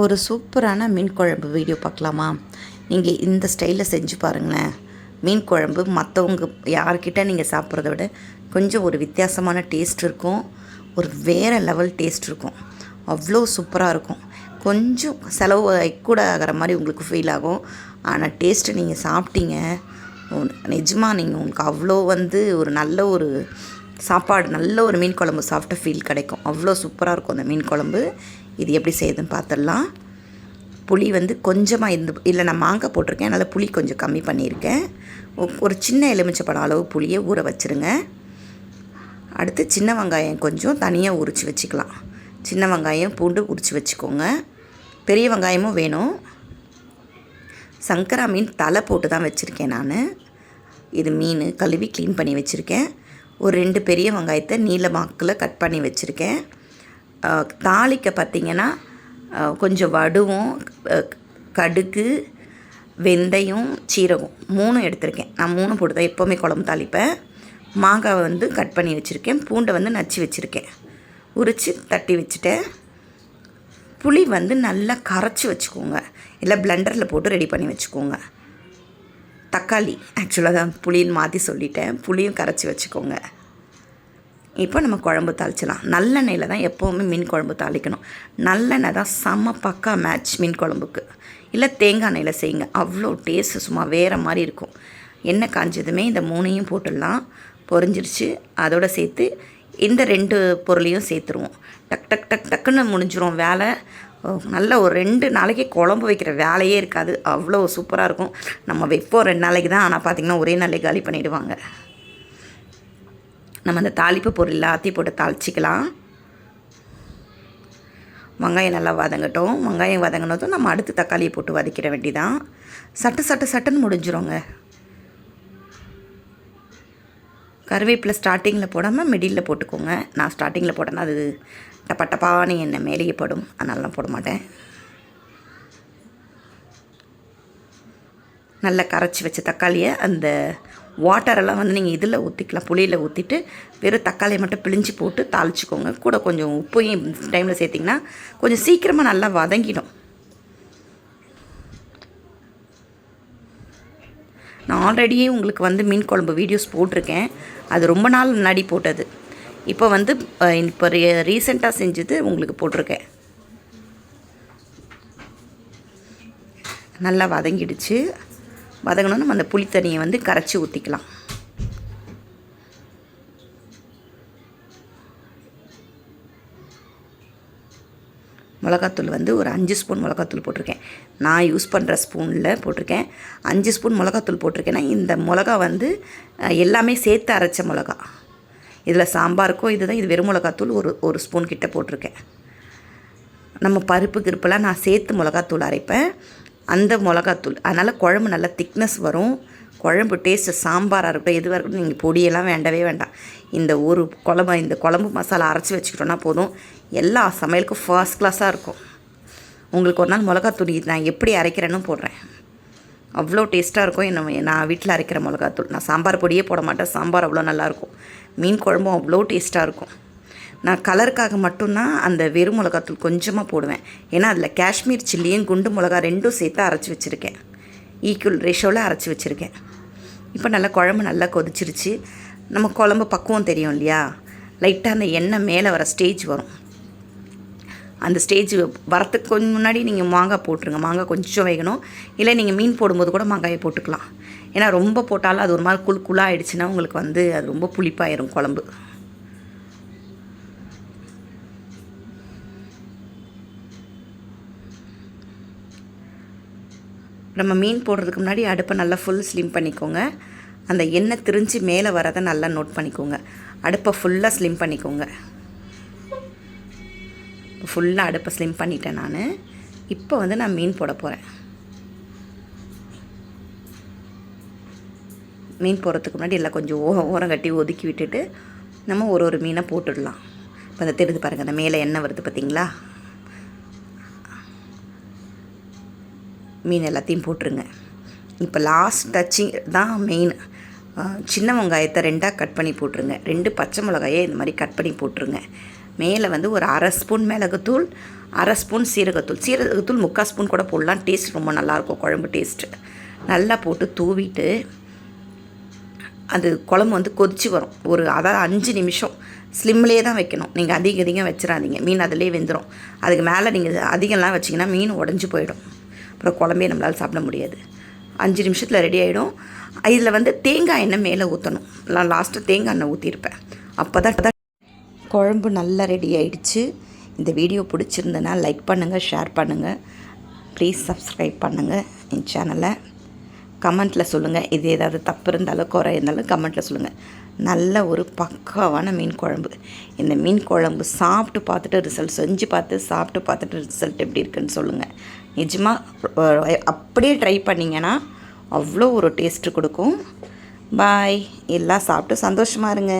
ஒரு சூப்பரான மீன் குழம்பு வீடியோ பார்க்கலாமா? நீங்கள் இந்த ஸ்டைலில் செஞ்சு பாருங்களேன். மீன் குழம்பு மற்றவங்க யார்கிட்ட நீங்கள் சாப்பிட்றத விட கொஞ்சம் ஒரு வித்தியாசமான டேஸ்ட் இருக்கும். ஒரு வேறு லெவல் டேஸ்ட் இருக்கும். அவ்வளோ சூப்பராக இருக்கும். கொஞ்சம் செலவு கூட ஆகிற மாதிரி உங்களுக்கு ஃபீல் ஆகும். ஆனால் டேஸ்ட்டு நீங்கள் சாப்பிட்டீங்க. நிஜமாக நீங்கள் உங்களுக்கு அவ்வளோ வந்து ஒரு நல்ல ஒரு சாப்பாடு நல்ல ஒரு மீன் குழம்பு சாப்பிட்ட ஃபீல் கிடைக்கும். அவ்வளோ சூப்பராக இருக்கும் அந்த மீன் குழம்பு. இது எப்படி செய்யுதுன்னு பார்த்துடலாம். புளி வந்து கொஞ்சமாக இருந்து இல்லை நான் மாங்காய் போட்டிருக்கேன் அதனால் புளி கொஞ்சம் கம்மி பண்ணியிருக்கேன். ஒ- ஒரு சின்ன எலுமிச்சப்பழம் அளவு புளியை ஊற வச்சுருங்க. அடுத்து சின்ன வெங்காயம் கொஞ்சம் தனியாக உரித்து வச்சுக்கலாம். சின்ன வெங்காயம் பூண்டு உரித்து வச்சுக்கோங்க. பெரிய வெங்காயமும் வேணும். சங்கரா மீன் தலை போட்டு தான் வச்சுருக்கேன் நான். இது மீன் கழுவி க்ளீன் பண்ணி வச்சுருக்கேன். ஒரு ரெண்டு பெரிய வெங்காயத்தை நீல மாக்கில் கட் பண்ணி வச்சுருக்கேன். தாளிக்க பார்த்திங்கன்னா கொஞ்சம் வடுவும் கடுகு வெந்தயம் சீரகம் மூணும் எடுத்திருக்கேன். நான் மூணு போட்டு தான் எப்போவுமே குழம்பு தாளிப்பேன். மாங்காவை வந்து கட் பண்ணி வச்சுருக்கேன். பூண்டை வந்து நச்சு வச்சுருக்கேன். உரித்து தட்டி வச்சுட்டேன். புளி வந்து நல்லா கரைச்சி வச்சுக்கோங்க. இல்லை பிளெண்டரில் போட்டு ரெடி பண்ணி வச்சுக்கோங்க. தக்காளி ஆக்சுவலாக தான் புளின்னு மாற்றி சொல்லிட்டேன். புளியும் கரைச்சி வச்சுக்கோங்க. இப்போ நம்ம குழம்பு தாளிச்சிடலாம். நல்லெண்ணெயில் தான் எப்போவுமே மீன் குழம்பு தாளிக்கணும். நல்லெண்ணெய் தான் செம்ம பக்கா மேட்ச் மீன் குழம்புக்கு. இல்லை தேங்காய் எண்ணெயில் செய்யுங்க. அவ்வளோ டேஸ்ட்டு சும்மா வேறு மாதிரி இருக்கும். எண்ணெய் காஞ்சதுமே இந்த மூணையும் போட்டுடலாம். பொறிஞ்சிருச்சு அதோட சேர்த்து இந்த ரெண்டு பொருளையும் சேர்த்துருவோம். டக் டக் டக் டக்குன்னு முடிஞ்சிரும் வேலை. நல்ல ஒரு ரெண்டு நாளைக்கு குழம்பு வைக்கிற வேலையே இருக்காது. அவ்வளோ சூப்பராக இருக்கும். நம்ம வைப்போம் ரெண்டு நாளைக்கு தான். ஆனால் பார்த்திங்கன்னா ஒரே நாளைக்கு காலி பண்ணிவிடுவாங்க நம்ம அந்த தாளிப்பு பொருள் எல்லாத்தையும் போட்டு தாளிச்சிக்கலாம். வெங்காயம் நல்லா வதங்கட்டும். வெங்காயம் வதங்கினதும் நம்ம அடுத்து தக்காளியை போட்டு வதக்கிட வேண்டியதான் சட்டு சட்டு சட்டுன்னு முடிஞ்சிருங்க. கருவேப்பிலை ஸ்டார்டிங்கில் போடாமல் மிடில் போட்டுக்கோங்க. நான் ஸ்டார்டிங்கில் போட்டேன்னா அது டப்பா டப்பான்னு என்ன மேலேயே படும். அதனாலலாம் போட மாட்டேன். நல்லா கரைச்சி வச்ச தக்காளியை அந்த வாட்டரெல்லாம் வந்து நீங்கள் இதில் ஊற்றிக்கலாம் புளியில் ஊற்றிட்டு வெறும் தக்காளியை மட்டும் பிழிஞ்சு போட்டு தாளிச்சிக்கோங்க. கூட கொஞ்சம் உப்பையும் டைமில் சேர்த்திங்கன்னா கொஞ்சம் சீக்கிரமாக நல்லா வதங்கிடும். நான் ஆல்ரெடியே உங்களுக்கு வந்து மீன் குழம்பு வீடியோஸ் போட்டிருக்கேன். அது ரொம்ப நாள் முன்னாடி போட்டது. இப்போ வந்து இப்போ இப்போ ரீசெண்டாக செஞ்சது உங்களுக்கு போட்டிருக்கேன். நல்லா வதங்கிடுச்சு. வதங்கணும் நம்ம அந்த புளித்தண்ணியை வந்து கரைச்சி ஊற்றிக்கலாம் மிளகாத்தூள் வந்து ஒரு அஞ்சு ஸ்பூன் மிளகாத்தூள் போட்டிருக்கேன். நான் யூஸ் பண்ணுற ஸ்பூனில் போட்டிருக்கேன். அஞ்சு ஸ்பூன் மிளகாத்தூள் போட்டிருக்கேன்னா இந்த மிளகா வந்து எல்லாமே சேர்த்து அரைச்ச மிளகா. இதில் சாம்பாருக்கும் இதுதான் இது வெறும் மிளகாத்தூள் ஒரு ஒரு ஸ்பூன் கிட்டே போட்டிருக்கேன். நம்ம பருப்பு கிருப்பெல்லாம் நான் சேர்த்து மிளகாத்தூள் அரைப்பேன். அந்த மிளகாத்தூள். அதனால் குழம்பு நல்லா திக்னஸ் வரும். குழம்பு டேஸ்ட்டு சாம்பாராக இருக்கட்டும் எதுவாக இருக்கட்டும் நீங்கள் பொடியெல்லாம் வேண்டவே வேண்டாம். இந்த ஒரு குழம்பு இந்த குழம்பு மசாலா அரைச்சி வச்சுக்கிட்டோன்னா போதும். எல்லா சமையலுக்கும் ஃபர்ஸ்ட் கிளாஸாக இருக்கும். உங்களுக்கு ஒரு நாள் மிளகாத்தூள் இது நான் எப்படி அரைக்கிறேன்னு போடுறேன். அவ்வளோ டேஸ்ட்டாக இருக்கும். என்ன நான் வீட்டில் அரைக்கிற மிளகாத்தூள். நான் சாம்பார் பொடியே போட மாட்டேன். சாம்பார் அவ்வளோ நல்லாயிருக்கும் மீன் குழம்பும் அவ்வளோ டேஸ்ட்டாக இருக்கும். நான் கலருக்காக மட்டும்தான் அந்த வெறும் மிளகாத்தூள் கொஞ்சமாக போடுவேன். ஏன்னா அதில் காஷ்மீர் சில்லியும் குண்டு மிளகா ரெண்டும் சேர்த்து அரைச்சி வச்சுருக்கேன். ஈக்குவல் ரேஷோவில் அரைச்சி வச்சுருக்கேன். இப்போ நல்லா குழம்பு நல்லா கொதிச்சிருச்சு. நம்ம குழம்பு பக்குவம் தெரியும் இல்லையா? லைட்டாக அந்த எண்ணெய் மேலே வர ஸ்டேஜ் வரும். அந்த ஸ்டேஜ் வரத்துக்கு கொஞ்சம் முன்னாடி நீங்கள் மாங்காய் போட்டுருங்க. மாங்காய் கொஞ்சம் வேகணும். இல்லை நீங்கள் மீன் போடும்போது கூட மாங்காயை போட்டுக்கலாம். ஏன்னா ரொம்ப போட்டாலும் அது ஒரு மாதிரி குள் குழாயிடுச்சுன்னா உங்களுக்கு வந்து அது ரொம்ப புளிப்பாயிரும் குழம்பு. நம்ம மீன் போடுறதுக்கு முன்னாடி அடுப்பை நல்லா ஃபுல் ஸ்லிம் பண்ணிக்கோங்க. அந்த எண்ணெய் திரிஞ்சு மேலே வரதை நல்லா நோட் பண்ணிக்கோங்க. அடுப்பை ஃபுல்லாக ஸ்லிம் பண்ணிக்கோங்க. ஃபுல்லாக அடுப்பை ஸ்லிம் பண்ணிட்டேன் நான். இப்போ வந்து நான் மீன் போட போகிறேன் மீன் போடுறதுக்கு முன்னாடி எல்லாம் கொஞ்சம் ஓ ஓரம் கட்டி ஒதுக்கி விட்டுட்டு நம்ம ஒரு ஒரு மீனை போட்டுடலாம். இப்போ அந்த தெரியுது பாருங்கள் அந்த மேலே எண்ணெய் வருது பார்த்தீங்களா? மீன் எல்லாத்தையும் போட்டுருங்க. இப்போ லாஸ்ட் டச்சிங் தான் மெயின் சின்ன வெங்காயத்தை ரெண்டாக கட் பண்ணி போட்டுருங்க. ரெண்டு பச்சை மிளகாயை இந்த மாதிரி கட் பண்ணி போட்டுருங்க. மேலே வந்து ஒரு அரை ஸ்பூன் மிளகுத்தூள் அரை ஸ்பூன் சீரகத்தூள். சீரகத்தூள் முக்கால் ஸ்பூன் கூட போடலாம். டேஸ்ட் ரொம்ப நல்லாயிருக்கும். குழம்பு டேஸ்ட்டு நல்லா போட்டு தூவிட்டு அது குழம்பு வந்து கொதிச்சு வரும். ஒரு அதாவது அஞ்சு நிமிஷம் ஸ்லிம்லேயே தான் வைக்கணும். நீங்கள் அதிக அதிகம் வச்சிடாதீங்க மீன் அதிலே வெந்துடும் அதுக்கு மேலே நீங்கள் அதிகம்லாம் வச்சிங்கன்னா மீன் உடஞ்சி போயிடும். அப்புறம் குழம்பே நம்மளால் சாப்பிட முடியாது. அஞ்சு நிமிஷத்தில் ரெடி ஆகிடும் இதில் வந்து தேங்காய் எண்ணெய் மேலே ஊற்றணும் நான் லாஸ்ட்டு தேங்காய் எண்ணெய் ஊற்றிருப்பேன் அப்போ தான் குழம்பு நல்லா ரெடி ஆயிடுச்சு. இந்த வீடியோ பிடிச்சிருந்தனா லைக் பண்ணுங்கள் ஷேர் பண்ணுங்கள் ப்ளீஸ் சப்ஸ்கிரைப் பண்ணுங்கள் என் சேனலை கமெண்ட்டில் சொல்லுங்கள் இது ஏதாவது தப்பு இருந்தாலும் குறை இருந்தாலும் கமெண்ட்டில் சொல்லுங்கள் நல்ல ஒரு பக்காவான மீன் குழம்பு. இந்த மீன் குழம்பு சாப்பிட்டு பார்த்துட்டு ரிசல்ட் செஞ்சு பார்த்து சாப்பிட்டு பார்த்துட்டு ரிசல்ட் எப்படி இருக்குன்னு சொல்லுங்கள் நிஜமாக அப்படியே ட்ரை பண்ணிங்கன்னா அவ்வளோ ஒரு டேஸ்ட்டு கொடுக்கும். பாய் எல்லாம் சாப்பிட்டு சந்தோஷமாக இருங்க.